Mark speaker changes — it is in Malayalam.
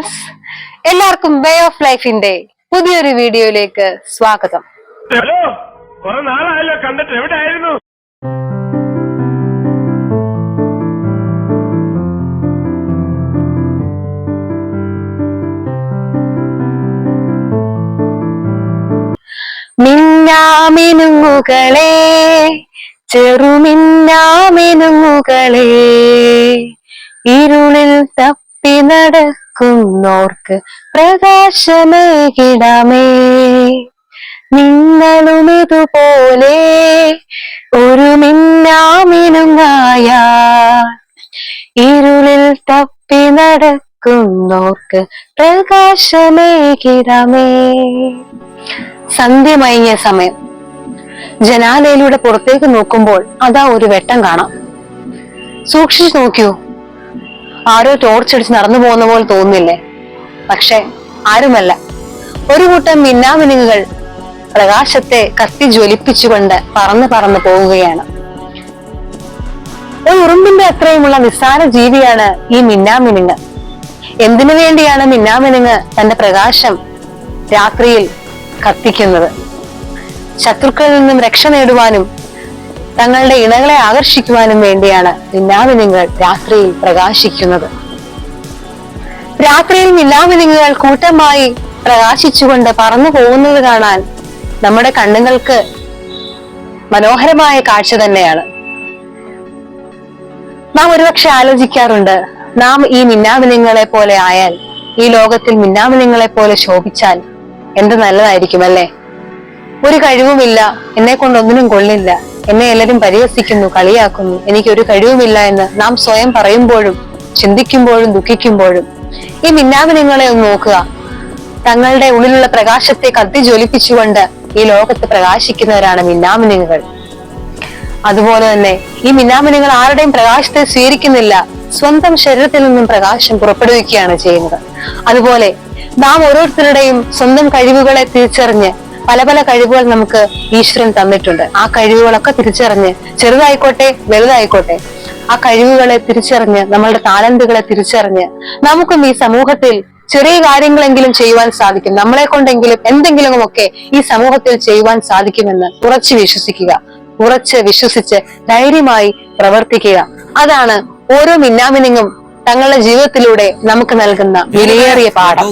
Speaker 1: വ്യൂവേഴ്സ് എല്ലാവർക്കും വേ ഓഫ് ലൈഫിന്റെ പുതിയൊരു വീഡിയോയിലേക്ക് സ്വാഗതം.
Speaker 2: ഹലോ കുറെ നാളായല്ലോ കണ്ടിട്ട്. എവിടെയായിരുന്നു?
Speaker 1: മിന്നാമിനുങ്ങുകളെ ചെറുമിന്നാമിനുങ്ങുകളെ ഇരുളിൽ തപ്പി നടക്കുന്നോർക്ക് പ്രകാശമേകിടമേ. നിങ്ങളും ഇതുപോലെ ഒരു മിന്നാമിനുങ്ങായ ഇരുളിൽ തപ്പി നടക്കുന്നോർക്ക് പ്രകാശമേകിടമേ. സന്ധ്യ മയങ്ങിയ സമയം. ജനാലയിലൂടെ പുറത്തേക്ക് നോക്കുമ്പോൾ അതാ ഒരു വെട്ടം കാണാം. സൂക്ഷിച്ചു നോക്കിയോ? ആരോ ടോർച്ചടിച്ച് നടന്നു പോകുന്ന പോലെ തോന്നില്ലേ പക്ഷെ ആരുമല്ല. ഒരു കൂട്ടം മിന്നാമിനുങ്ങുകൾ പ്രകാശത്തെ കത്തി ജ്വലിപ്പിച്ചുകൊണ്ട് പറന്ന് പറന്ന് പോവുകയാണ്. ഒരു ഉറുമ്പിന്റെ അത്രയുമുള്ള നിസ്സാര ജീവിയാണ് ഈ മിന്നാമിനുങ്ങ്. എന്തിനു വേണ്ടിയാണ് മിന്നാമിനുങ്ങ് തന്റെ പ്രകാശം രാത്രിയിൽ കത്തിക്കുന്നത്? ശത്രുക്കളിൽ നിന്നും രക്ഷ നേടുവാനും തങ്ങളുടെ ഇണകളെ ആകർഷിക്കുവാനും വേണ്ടിയാണ് മിന്നാമിനുങ്ങൾ രാത്രിയിൽ പ്രകാശിക്കുന്നത്. രാത്രിയിൽ മിന്നാമിനുങ്ങുകൾ കൂട്ടമായി പ്രകാശിച്ചുകൊണ്ട് പറന്നു പോകുന്നത് കാണാൻ നമ്മുടെ കണ്ണുകൾക്ക് മനോഹരമായ കാഴ്ച തന്നെയാണ്. നാം ഒരുപക്ഷെ ആലോചിക്കാറുണ്ട് നാം ഈ മിന്നാമിനുങ്ങളെ പോലെ ആയാൽ ഈ ലോകത്തിൽ മിന്നാമിനുങ്ങളെ പോലെ ശോഭിച്ചാൽ എന്ത് നല്ലതായിരിക്കും അല്ലേ ഒരു കഴിവുമില്ല എന്നെ കൊണ്ടൊന്നിനും കൊള്ളില്ല. എന്നെ എല്ലാവരും പരിഹസിക്കുന്നു കളിയാക്കുന്നു. എനിക്ക് ഒരു കഴിവുമില്ല എന്ന് നാം സ്വയം പറയുമ്പോഴും ചിന്തിക്കുമ്പോഴും ദുഃഖിക്കുമ്പോഴും. ഈ മിന്നാമിനങ്ങളെ ഒന്ന് നോക്കുക. തങ്ങളുടെ ഉള്ളിലുള്ള പ്രകാശത്തെ കത്തി ജ്വലിപ്പിച്ചുകൊണ്ട് ഈ ലോകത്ത് പ്രകാശിക്കുന്നവരാണ് മിന്നാമിനുങ്ങൾ അതുപോലെ തന്നെ ഈ മിന്നാമിനുങ്ങൾ ആരുടെയും പ്രകാശത്തെ സ്വീകരിക്കുന്നില്ല. സ്വന്തം ശരീരത്തിൽ നിന്നും പ്രകാശം പുറപ്പെടുവിക്കുകയാണ് ചെയ്യുന്നത്. അതുപോലെ നാം ഓരോരുത്തരുടെയും സ്വന്തം കഴിവുകളെ തിരിച്ചറിഞ്ഞ് പല പല കഴിവുകൾ നമുക്ക് ഈശ്വരൻ തന്നിട്ടുണ്ട്. ആ കഴിവുകളൊക്കെ തിരിച്ചറിഞ്ഞ് ചെറുതായിക്കോട്ടെ വലുതായിക്കോട്ടെ ആ കഴിവുകളെ തിരിച്ചറിഞ്ഞ് നമ്മളുടെ താലന്തുകളെ തിരിച്ചറിഞ്ഞ് നമുക്കും ഈ സമൂഹത്തിൽ ചെറിയ കാര്യങ്ങളെങ്കിലും ചെയ്യുവാൻ സാധിക്കും. നമ്മളെ കൊണ്ടെങ്കിലും എന്തെങ്കിലും ഒക്കെ ഈ സമൂഹത്തിൽ ചെയ്യുവാൻ സാധിക്കുമെന്ന് ഉറച്ചു വിശ്വസിക്കുക. ഉറച്ച് വിശ്വസിച്ച് ധൈര്യമായി പ്രവർത്തിക്കുക. അതാണ് ഓരോ മിന്നാമിനിങ്ങും തങ്ങളുടെ ജീവിതത്തിലൂടെ നമുക്ക് നൽകുന്ന വിലയേറിയ പാഠം.